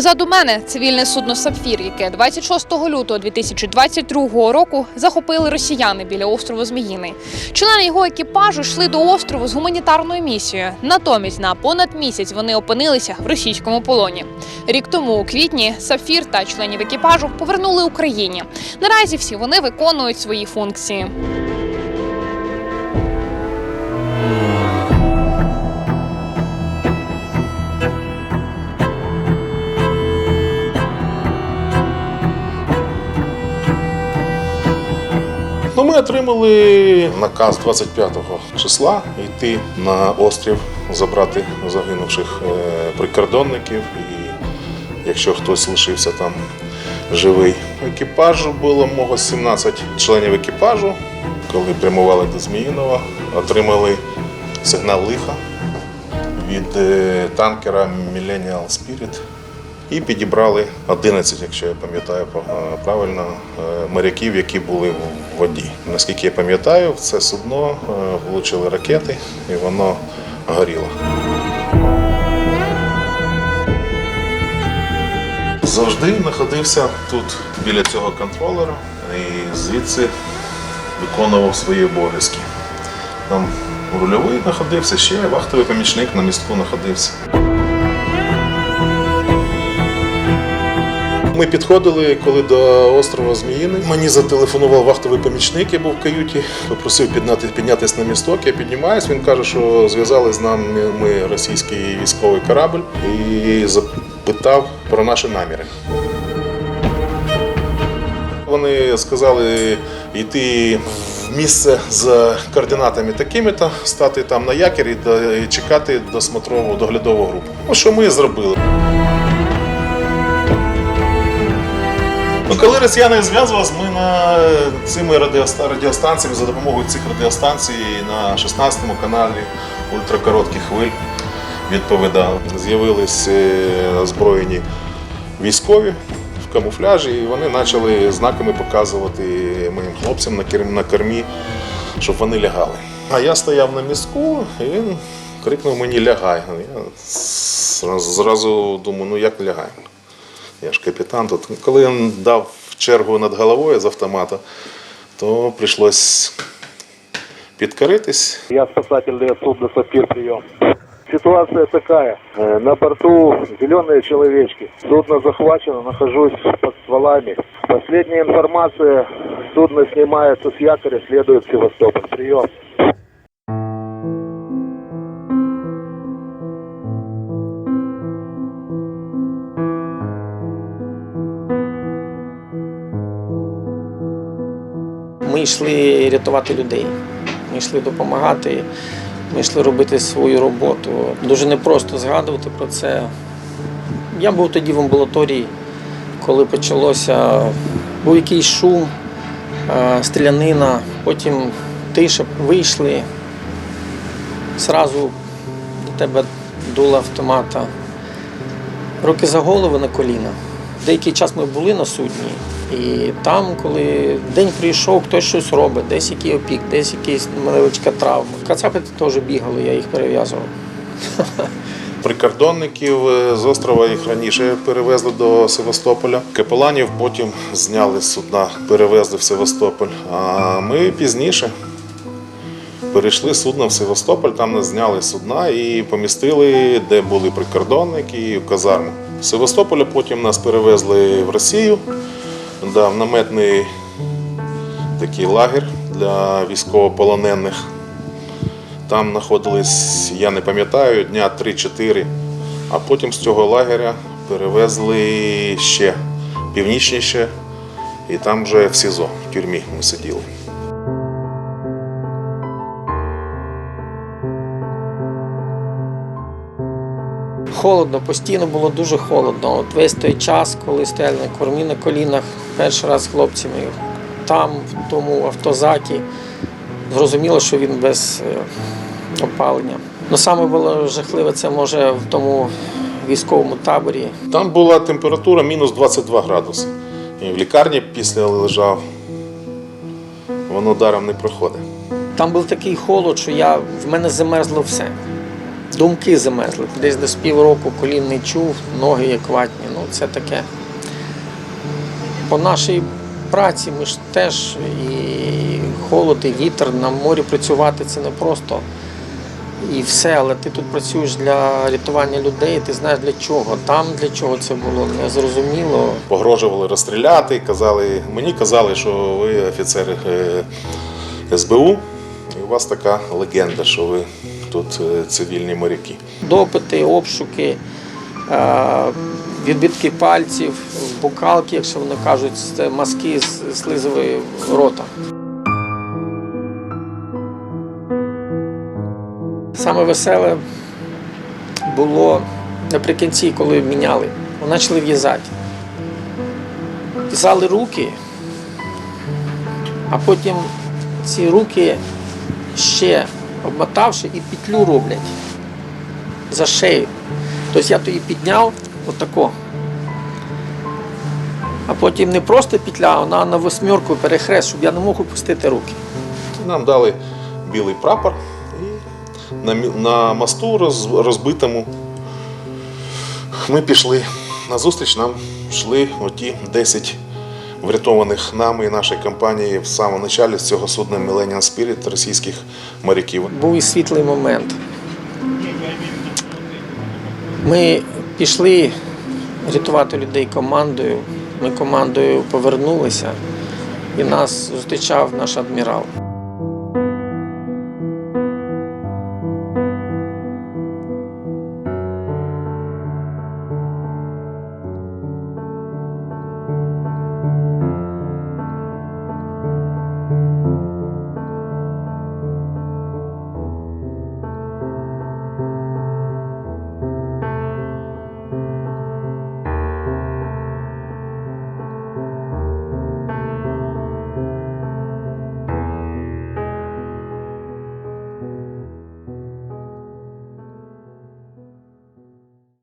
Позаду мене цивільне судно Сапфір, яке 26 лютого 2022 року захопили росіяни біля острову Зміїний. Члени його екіпажу йшли до острову з гуманітарною місією. Натомість на понад місяць вони опинилися в російському полоні. Рік тому, у квітні, Сапфір та членів екіпажу повернули Україні. Наразі всі вони виконують свої функції. Ну, ми отримали наказ 25 числа йти на острів, забрати загинувших е, прикордонників. І якщо хтось лишився там живий. Екіпажу було мого 17 членів екіпажу. Коли прямували до Зміїнова, отримали сигнал лиха від е, танкера Millennial Spirit. І підібрали 11, якщо я пам'ятаю е, правильно, е, моряків, які були в воді. Наскільки я пам'ятаю, в це судно е, влучили ракети і воно горіло. Завжди знаходився тут біля цього контролера і звідси виконував свої обов'язки. Там рульовий знаходився, ще вахтовий помічник на містку знаходився. Ми підходили, коли до острова Зміїний. Мені зателефонував вахтовий помічник, я був в каюті, попросив підняти, піднятися на місток. Я піднімаюсь. Він каже, що зв'язали з нами ми російський військовий корабль і запитав про наші наміри. Вони сказали йти в місце з координатами такими-то, стати там на якір і чекати досмотрову доглядову групу. Ну, що ми зробили. Ну, коли росіяни зв'язувалися, ми на цими радіостанціями за допомогою цих радіостанцій на 16 му каналі ультракоротких хвиль відповідали. З'явились е, озброєні військові в камуфляжі, і вони почали знаками показувати моїм хлопцям на кер- на кормі, щоб вони лягали. А я стояв на містку, і він крикнув мені лягай. Я зразу думаю, ну як лягай? Я ж капітан тут. Коли він дав чергу над головою з автомата, то прийшлось підкоритись. Я спасательное судно «Сапир» прием. Ситуация такая. Э, На борту зеленые человечки. Судно захвачено, нахожусь под стволами. Последняя информация. Судно снимается с якоря, следует Севастополь. Прием. Ми йшли рятувати людей, ми йшли допомагати, ми йшли робити свою роботу. Дуже непросто згадувати про це. Я був тоді в амбулаторії, коли почалося, був якийсь шум, е, стрілянина, потім тиша, вийшли, зразу до тебе дуло автомата. Руки за голову на коліна. Деякий час ми були на судні, і там, коли день прийшов, хтось щось робить, десь який опік, десь якась невеличка травма. Кацапи теж бігали, я їх перев'язував. Прикордонників е, з острова їх раніше перевезли до Севастополя. Капеланів потім зняли з судна, перевезли в Севастополь. А ми пізніше перейшли судно в Севастополь, там нас зняли судна і помістили, де були прикордонники, в казарму. З Севастополя потім нас перевезли в Росію, да, в наметний такий лагер для військовополонених. Там знаходились, я не пам'ятаю, дня 3-4, а потім з цього лагеря перевезли ще північніше, і там вже в СІЗО, в тюрмі ми сиділи. Холодно, постійно було дуже холодно. От весь той час, коли стояли на кормі на колінах, перший раз з хлопцями там, в тому автозакі, зрозуміло, що він без е, опалення. Ну саме було жахливе це може в тому військовому таборі. Там була температура мінус 22 градуси. І в лікарні після лежав, воно даром не проходить. Там був такий холод, що я, в мене замерзло все. Думки замерзли. Десь до півроку колін не чув, ноги як ватні. Ну, це таке. По нашій праці ми ж теж і холод, і вітер, на морі працювати це не просто. І все, але ти тут працюєш для рятування людей, ти знаєш для чого. Там для чого це було незрозуміло. Погрожували розстріляти, казали, мені казали, що ви офіцери е, СБУ, вас така легенда, що ви тут е, цивільні моряки. допити, обшуки, е, відбитки пальців, букалки, якщо вони кажуть, це маски з слизової рота. Саме веселе було наприкінці, коли міняли. Вони почали в'язати. В'язали руки, а потім ці руки ще обмотавши і петлю роблять за шею. Тобто я то її підняв отако. А потім не просто петля, вона на восьмерку перехрест, щоб я не мог опустити руки. Нам дали білий прапор і на, на мосту роз- розбитому ми пішли. Назустріч нам йшли оті 10 врятованих нами і нашої компанії в самому началі з цього судна Millennium Spirit російських моряків. Був і світлий момент. Ми пішли рятувати людей командою. Ми командою повернулися, і нас зустрічав наш адмірал.